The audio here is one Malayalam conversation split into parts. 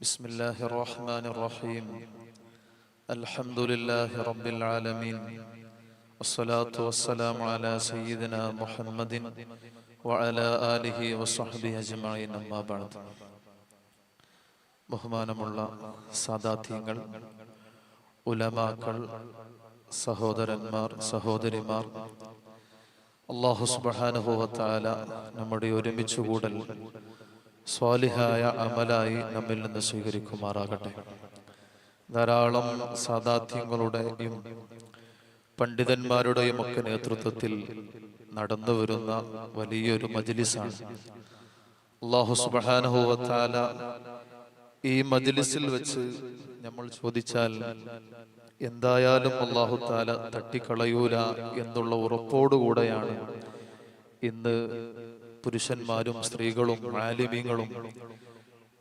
بسم الله الرحمن الرحيم الحمد لله رب العالمين والصلاة والسلام على سيدنا محمد وعلى آله وصحبه أجمعين أما بعد ബഹുമാനമുള്ള സാദാത്യങ്ങൾ ഉലമാക്കൾ സഹോദരന്മാർ സഹോദരിമാർ അള്ളാഹു സുബാനുഭവത്താല നമ്മുടെ ഒരുമിച്ച് കൂടൽ സ്വാലിഹായ അമലായി നമ്മിൽ നിന്ന് സ്വീകരിക്കുമാറാകട്ടെ. ധാരാളം സാദാത്യങ്ങളുടെയും പണ്ഡിതന്മാരുടെയും ഒക്കെ നേതൃത്വത്തിൽ നടന്നു വരുന്ന വലിയൊരു മജ്ലിസാണ്. അള്ളാഹു സുബാനുഭവത്താല ഈ മജ്ലിസിൽ വെച്ച് നമ്മൾ ചോദിച്ചാൽ എന്തായാലും അള്ളാഹു താല തട്ടിക്കളയൂല എന്നുള്ള ഉറപ്പോടുകൂടെയാണ് ഇന്ന് പുരുഷന്മാരും സ്ത്രീകളും മാലിമീങ്ങളും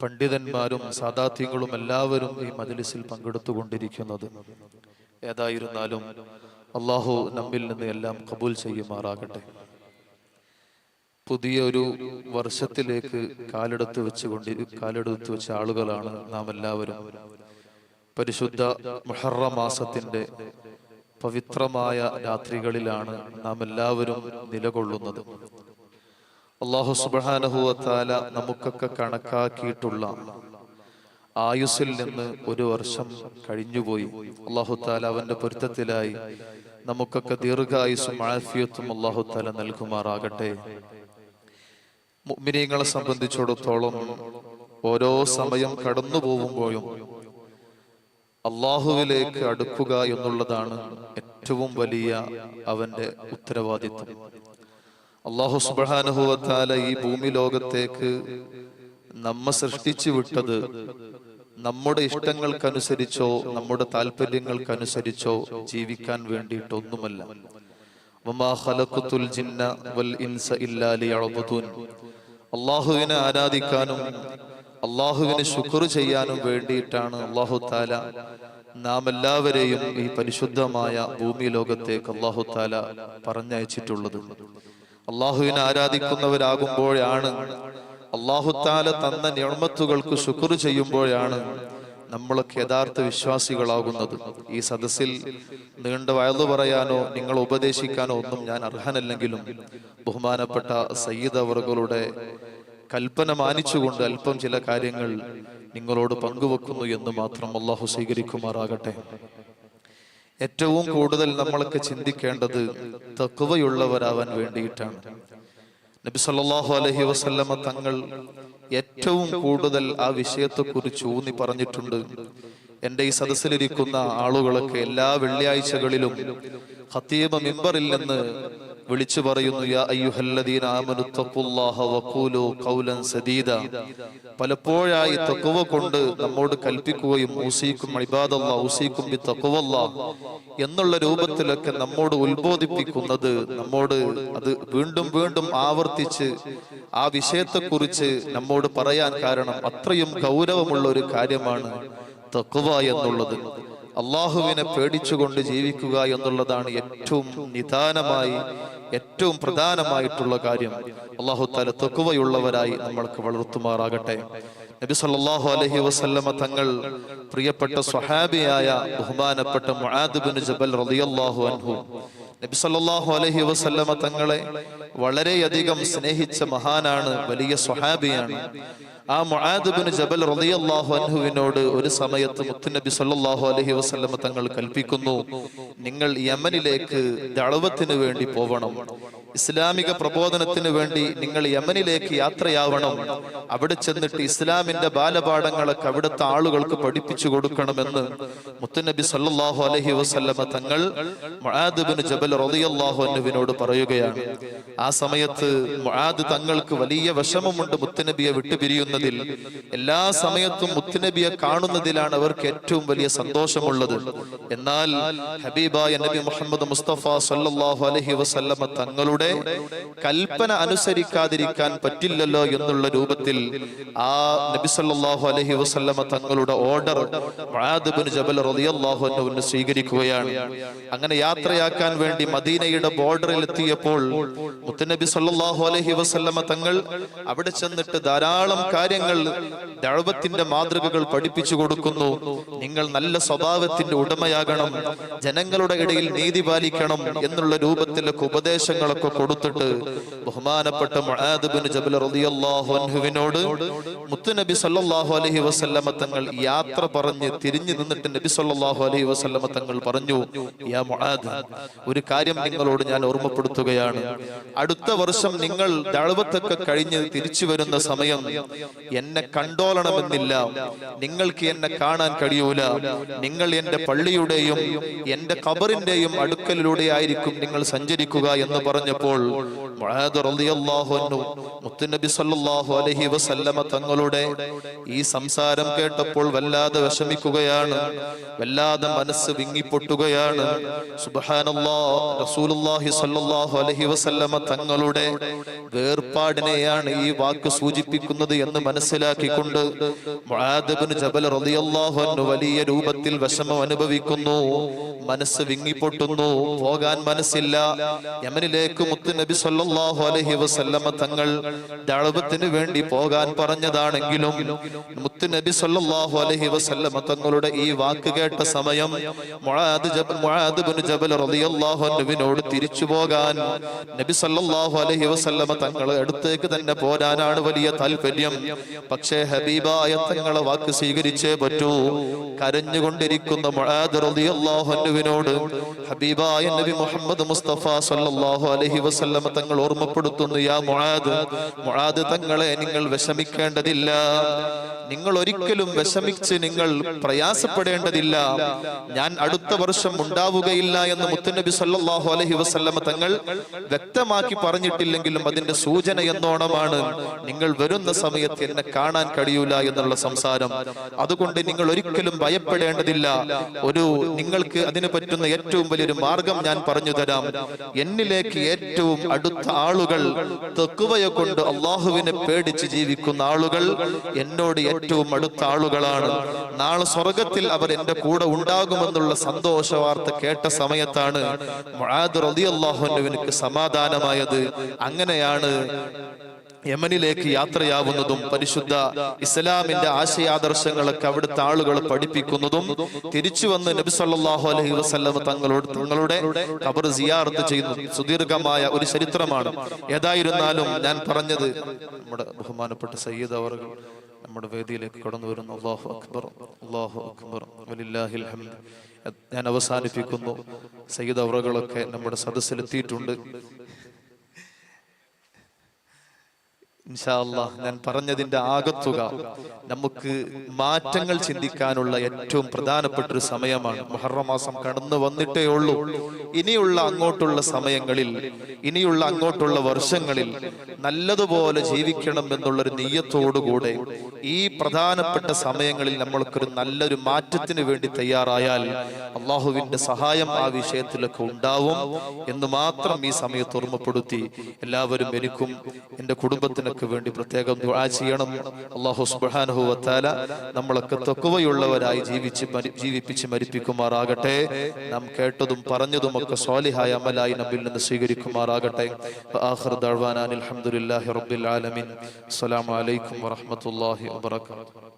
പണ്ഡിതന്മാരും സാദാത്യങ്ങളും എല്ലാവരും ഈ മജലിസിൽ പങ്കെടുത്തുകൊണ്ടിരിക്കുന്നത്. ഏതായിരുന്നാലും അള്ളാഹു നമ്മിൽ നിന്ന് എല്ലാം കബൂൽ ചെയ്യുമാറാകട്ടെ. പുതിയൊരു വർഷത്തിലേക്ക് കാലെടുത്ത് വെച്ചുകൊണ്ട് കാലെടുത്ത് വെച്ച ആളുകളാണ് നാം എല്ലാവരും. പരിശുദ്ധ മുഹറ മാസത്തിന്റെ പവിത്രമായ രാത്രികളിലാണ് നാം എല്ലാവരും നിലകൊള്ളുന്നത്. അള്ളാഹു സുബാനഹുവത്താല നമുക്കൊക്കെ കണക്കാക്കിയിട്ടുള്ള ആയുസ്സിൽ നിന്ന് ഒരു വർഷം കഴിഞ്ഞുപോയി. അള്ളാഹു താല അവന്റെ പൊരുത്തത്തിലായി നമുക്കൊക്കെ ദീർഘായുസും ആഫിയത്തും അള്ളാഹു താല നൽകുമാറാകട്ടെ. മുഅ്മിനീങ്ങളെ സംബന്ധിച്ചിടത്തോളം ഓരോ സമയം കടന്നു പോകുമ്പോഴും അള്ളാഹുവിലേക്ക് അടുക്കുക എന്നുള്ളതാണ് ഏറ്റവും വലിയ അവന്റെ ഉത്തരവാദിത്വം. അള്ളാഹു സുബാനുഭവത്താല ഈ ഭൂമി ലോകത്തേക്ക് നമ്മെ സൃഷ്ടിച്ചു വിട്ടത് നമ്മുടെ ഇഷ്ടങ്ങൾക്കനുസരിച്ചോ നമ്മുടെ താല്പര്യങ്ങൾക്കനുസരിച്ചോ ജീവിക്കാൻ വേണ്ടിയിട്ടൊന്നുമല്ല. അള്ളാഹുവിനെ ആരാധിക്കാനും അള്ളാഹുവിന് ശുക്ർ ചെയ്യാനും വേണ്ടിയിട്ടാണ് അള്ളാഹു താല നാം എല്ലാവരെയും ഈ പരിശുദ്ധമായ ഭൂമി ലോകത്തേക്ക് അള്ളാഹു താല പറഞ്ഞയച്ചിട്ടുള്ളത്. അള്ളാഹുവിനെ ആരാധിക്കുന്നവരാകുമ്പോഴാണ് അള്ളാഹു താല തന്ന ഞർമ്മത്തുകൾക്ക് ശുക്ർ ചെയ്യുമ്പോഴാണ് നമ്മളൊക്കെ യഥാർത്ഥ വിശ്വാസികളാകുന്നത്. ഈ സദസ്സിൽ നീണ്ട വയലു പറയാനോ നിങ്ങൾ ഉപദേശിക്കാനോ ഒന്നും ഞാൻ അർഹനല്ലെങ്കിലും ബഹുമാനപ്പെട്ട സയ്യിദ് അവറുകളുടെ കൽപ്പന മാനിച്ചുകൊണ്ട് അല്പം ചില കാര്യങ്ങൾ നിങ്ങളോട് പങ്കുവെക്കുന്നു എന്ന് മാത്രം അള്ളാഹു സ്വീകരിക്കുമാറാകട്ടെ. ഏറ്റവും കൂടുതൽ നമ്മൾക്ക് ചിന്തിക്കേണ്ടത് തക്കുവയുള്ളവരാവാൻ വേണ്ടിയിട്ടാണ്. നബി സല്ലല്ലാഹു അലൈഹി വസല്ലമ തങ്ങൾ ഏറ്റവും കൂടുതൽ ആ വിഷയത്തെക്കുറിച്ച് ഊന്നി പറഞ്ഞിട്ടുണ്ട്. എന്റെ ഈ സദസ്സിലിരിക്കുന്ന ആളുകളൊക്കെ എല്ലാ വെള്ളിയാഴ്ചകളിലും ഖത്തീബ മിമ്പറിൽ നിന്ന് വിളിച്ചു പറയുന്നു പലപ്പോഴായി തഖ്വ കൊണ്ട് നമ്മോട് കൽപ്പിക്കുകയും ഊസീക്കും ഇബാദല്ലാഹ് ഊസീക്കും ബി തക്കുവല്ല എന്നുള്ള രൂപത്തിലൊക്കെ നമ്മോട് ഉത്ബോധിപ്പിക്കുന്നത് നമ്മോട് അത് വീണ്ടും വീണ്ടും ആവർത്തിച്ച് ആ വിഷയത്തെക്കുറിച്ച് നമ്മോട് പറയാൻ കാരണം അത്രയും ഗൗരവമുള്ള ഒരു കാര്യമാണ് തഖ്വ എന്നുള്ളത്. അള്ളാഹുവിനെ പേടിച്ചുകൊണ്ട് ജീവിക്കുക എന്നുള്ളതാണ് ഏറ്റവും നിദാനമായി ഏറ്റവും പ്രധാനമായിട്ടുള്ള കാര്യം അള്ളാഹു തല തെക്കുവയുള്ളവരായി നമ്മൾക്ക് വളർത്തുമാറാകട്ടെ. നബി സല്ലാഹു അലഹി വസല്ലമ തങ്ങൾ പ്രിയപ്പെട്ട സ്വഹാബിയായ ബഹുമാനപ്പെട്ട മുആദ് ബിൻ ജബൽ റളിയല്ലാഹു അൻഹു നബി സല്ലല്ലാഹു അലൈഹി വസല്ലമ തങ്ങളെ വളരെയധികം സ്നേഹിച്ച മഹാനാണ് വലിയ സ്വഹാബിയാണ്. ആ മുഹാദുബിന് ജബൽ റളിയല്ലാഹു അൻഹുവിനോട് ഒരു സമയത്ത് മുത്തുനബി സല്ലാഹു അലഹി വസല്ലമ തങ്ങൾ കൽപ്പിക്കുന്നു നിങ്ങൾ യമനിലേക്ക് ദളവത്തിന് വേണ്ടി പോവണം. ഇസ്ലാമിക പ്രബോധനത്തിന് വേണ്ടി നിങ്ങൾ യമനിലേക്ക് യാത്രയാവണം. അവിടെ ചെന്നിട്ട് ഇസ്ലാമിന്റെ ബാലപാഠങ്ങളൊക്കെ അവിടുത്തെ ആളുകൾക്ക് പഠിപ്പിച്ചു കൊടുക്കണമെന്ന് മുത്തുനബി സല്ലാഹു അലഹി വസല്ലമ തങ്ങൾ മുആദ് ബിൻ ജബൽ റളിയല്ലാഹു അൻഹുവിനോട് പറയുകയാണ്. ആ സമയത്ത് മുആദ് തങ്ങൾക്ക് വലിയ വിഷമമുണ്ട് മുത്തുനബിയെ വിട്ടുപിരിയുന്നതിൽ എല്ലാ സമയത്തും മുത്തുനബിയെ കാണുന്നതിലാണ് അവർക്ക് ഏറ്റവും വലിയ സന്തോഷമുള്ളത്. എന്നാൽ ഹബീബായ നബി മുഹമ്മദ് മുസ്തഫ സല്ലല്ലാഹു അലൈഹി വസല്ലമ തങ്ങളുടെ കൽപ്പന അനുസരിക്കാതിരിക്കാൻ പറ്റില്ലല്ലോ എന്നുള്ള രൂപത്തിൽ ആ നബി സല്ലല്ലാഹു അലൈഹി വസല്ലമ തങ്ങളുടെ ഓർഡർ ജബൽ സ്വീകരിക്കുകയാണ്. അങ്ങനെ യാത്രയാക്കാൻ വേണ്ടി മദീനയുടെ ബോർഡറിൽ എത്തിയപ്പോൾ മുത്തനബി സല്ലാഹു അലഹി വസല്ലമ തങ്ങൾ അവിടെ ചെന്നിട്ട് ധാരാളം കാര്യങ്ങൾ ദഴവത്തിന്റെ മാതൃകകൾ പഠിപ്പിച്ചു കൊടുക്കുന്നു. നിങ്ങൾ നല്ല സ്വഭാവത്തിന്റെ ഉടമയാകണം ജനങ്ങളുടെ ഇടയിൽ നീതി പാലിക്കണം എന്നുള്ള രൂപത്തിലൊക്കെ ഉപദേശങ്ങളൊക്കെ കൊടുത്തിട്ട് ബഹുമാനപ്പെട്ട റളിയല്ലാഹു അൻഹുവിനോട് മുത്തുനബി സല്ലല്ലാഹു അലൈഹി വസല്ലമ തങ്ങൾ യാത്ര പറഞ്ഞ് തിരിഞ്ഞു നിന്നിട്ട് നബി സല്ലാഹു അലഹി വസല്ലമ തങ്ങൾ പറഞ്ഞു യാ ഒരു കാര്യം നിങ്ങളോട് ഞാൻ ഓർമ്മപ്പെടുത്തുകയാണ്. അടുത്ത വർഷം നിങ്ങൾ ദഴവത്തൊക്കെ കഴിഞ്ഞ് തിരിച്ചു വരുന്ന സമയം എന്നെ കണ്ടോളണമെന്നില്ല നിങ്ങൾക്ക് എന്നെ കാണാൻ കഴിയൂല. നിങ്ങൾ എന്റെ പള്ളിയുടെയും എന്റെ കബറിന്റെയും അടുക്കലിലൂടെ ആയിരിക്കും നിങ്ങൾ സഞ്ചരിക്കുക എന്ന് അൻഹു മുത്തുനബി സല്ലാഹു അലൈഹി വസല്ലമ തങ്ങളുടെ ഈ സംസാരം കേട്ടപ്പോൾ വല്ലാതെ വിഷമിക്കുകയാണ് വല്ലാതെ മനസ്സ് വിങ്ങിപ്പൊട്ടുകയാണ്. റസൂലുള്ളാഹി അലൈഹി വസല്ലമ തങ്ങളുടെ വേർപാടിനെയാണ് ഈ വാക്ക് സൂചിപ്പിക്കുന്നത് എന്ന് മനസ്സിലാക്കിക്കൊണ്ട് ജബൽ റളിയല്ലാഹു അൻഹു വലിയ രൂപത്തിൽ വിഷമം അനുഭവിക്കുന്നു മനസ്സ് വിങ്ങിപ്പൊട്ടുന്നു പോകാൻ മനസ്സില്ല യമനിലേക്ക് മുത്ത് നബി സല്ലാഹു അലഹി വസല്ലമ തങ്ങൾ ദളവത്തിന് വേണ്ടി പോകാൻ പറഞ്ഞതാണെങ്കിലും നബി സല്ലല്ലാഹു അലൈഹി വസല്ലമ തങ്ങളുടെ ഈ വാക്ക് കേട്ട സമയം മുആദ് ജബൽ മുആദ് ഇബ്നു ജബൽ റളിയല്ലാഹു അൻഹുവിനോട് തിരിച്ചു പോകാൻ നബി സല്ലല്ലാഹു അലൈഹി വസല്ലമ തങ്ങൾ അടുത്തേക്ക് തന്നെ പോരാനാണ് വലിയ താല്പര്യം പക്ഷേ ഹബീബായ തങ്ങളെ വാക്ക് സ്വീകരിച്ചേ പറ്റൂ. കരഞ്ഞുകൊണ്ടിരിക്കുന്ന മുആദ് റളിയല്ലാഹു അൻഹുവിനോട് ഹബീബായ നബി മുഹമ്മദ് മുസ്തഫ സല്ലല്ലാഹു അലൈഹി വസല്ലമ തങ്ങൾ ഓർമ്മപ്പെടുത്തുന്നു യാ മുആദ് മുആദ് തങ്ങളെ നിങ്ങൾ വിഷമിക്കേണ്ടതില്ല. നിങ്ങൾ ഒരിക്കലും വിഷമിച്ച് നിങ്ങൾ പ്രയാസപ്പെടേണ്ടതില്ല. ഞാൻ അടുത്ത വർഷം ഉണ്ടാവുകയില്ല എന്ന് മുത്തുനബി സല്ലാഹു അലഹി വസല്ലമ തങ്ങൾ വ്യക്തമാക്കി പറഞ്ഞിട്ടില്ലെങ്കിലും അതിന്റെ സൂചന എന്നോണമാണ്. നിങ്ങൾ വരുന്ന സമയത്ത് എന്നെ കാണാൻ കഴിയൂല എന്നുള്ള സംസാരം. അതുകൊണ്ട് നിങ്ങൾ ഒരിക്കലും ഭയപ്പെടേണ്ടതില്ല. ഒരു നിങ്ങൾക്ക് അതിന് പറ്റുന്ന ഏറ്റവും വലിയൊരു മാർഗം ഞാൻ പറഞ്ഞു തരാം. എന്നിലേക്ക് ഏറ്റവും അടുത്ത ആളുകൾ തെക്കുവയെ കൊണ്ട് അള്ളാഹുവിനെ പേടിച്ച് ജീവിക്കുന്ന ആളുകൾ എന്നോട് ഏറ്റവും അടുത്ത ആളുകളാണ്. നാളെ സ്വർഗത്തിൽ അവർ എന്റെ കൂടെ ഉണ്ടാകുമെന്നുള്ള സന്തോഷ വാർത്ത കേട്ട സമയത്താണ് റളിയല്ലാഹുവിന് സമാധാനമായത്. അങ്ങനെയാണ് യമനിലേക്ക് യാത്രയാവുന്നതും പരിശുദ്ധ ഇസ്ലാമിന്റെ ആശയാദർശങ്ങളൊക്കെ അവിടുത്തെ ആളുകൾ പഠിപ്പിക്കുന്നതും തിരിച്ചു വന്ന് നബി സല്ലാഹു അലൈഹി വസല്ലം തങ്ങളോട് തങ്ങളുടെ ഖബർ സിയാർത്ത് ചെയ്യുന്നു. സുദീർഘമായ ഒരു ചരിത്രമാണ്. ഏതായിരുന്നാലും ഞാൻ പറഞ്ഞത് നമ്മുടെ ബഹുമാനപ്പെട്ട സയ്യിദ് അവർ നമ്മുടെ വേദിയിലേക്ക് കടന്നു വരുന്നു. അള്ളാഹു അക്ബർ അള്ളാഹു അക്ബർ. വലില്ലാഹിൽ ഹംദ് ഞാൻ അവസാനിപ്പിക്കുന്നു. സയ്യിദ് അവറുകളൊക്കെ നമ്മുടെ സദസ്സിലെത്തിയിട്ടുണ്ട്. ഇൻഷാ അല്ലാ ഞാൻ പറഞ്ഞതിന്റെ ആകത്തുക. നമുക്ക് മാറ്റങ്ങൾ ചിന്തിക്കാനുള്ള ഏറ്റവും പ്രധാനപ്പെട്ട ഒരു സമയമാണ്. മുഹറം മാസം കടന്നു വന്നിട്ടേ ഉള്ളൂ. ഇനിയുള്ള അങ്ങോട്ടുള്ള സമയങ്ങളിൽ ഇനിയുള്ള അങ്ങോട്ടുള്ള വർഷങ്ങളിൽ നല്ലതുപോലെ ജീവിക്കണം എന്നുള്ളൊരു നെയ്യത്തോടുകൂടെ ഈ പ്രധാനപ്പെട്ട സമയങ്ങളിൽ നമ്മൾക്കൊരു നല്ലൊരു മാറ്റത്തിന് വേണ്ടി തയ്യാറായാൽ അള്ളാഹുവിന്റെ സഹായം ആ വിഷയത്തിലൊക്കെ ഉണ്ടാവും എന്ന് മാത്രം ഈ സമയത്ത് ഓർമ്മപ്പെടുത്തി എല്ലാവരും എനിക്കും എന്റെ കുടുംബത്തിനൊക്കെ വേണ്ടി പ്രത്യേകം ദുആ ചെയ്യണം. അള്ളാഹു സുബ്ഹാനഹു വതആല നമ്മളൊക്കെ തക്കുവയുള്ളവരായി ജീവിച്ച് ജീവിപ്പിച്ച് മരിപ്പിക്കുമാറാകട്ടെ. നാം കേട്ടതും പറഞ്ഞതും ഒക്കെ സ്വാലിഹായ അമലായി നമ്മിൽ നിന്ന് സ്വീകരിക്കുമാറാകട്ടെ. ആഖിർ ദഅ്വാനാ അൽഹംദുലില്ലാഹി റബ്ബിൽ ആലമീൻ. അസ്സലാമു അലൈക്കും വറഹ്മത്തുള്ളാഹി വബറകാതുഹു.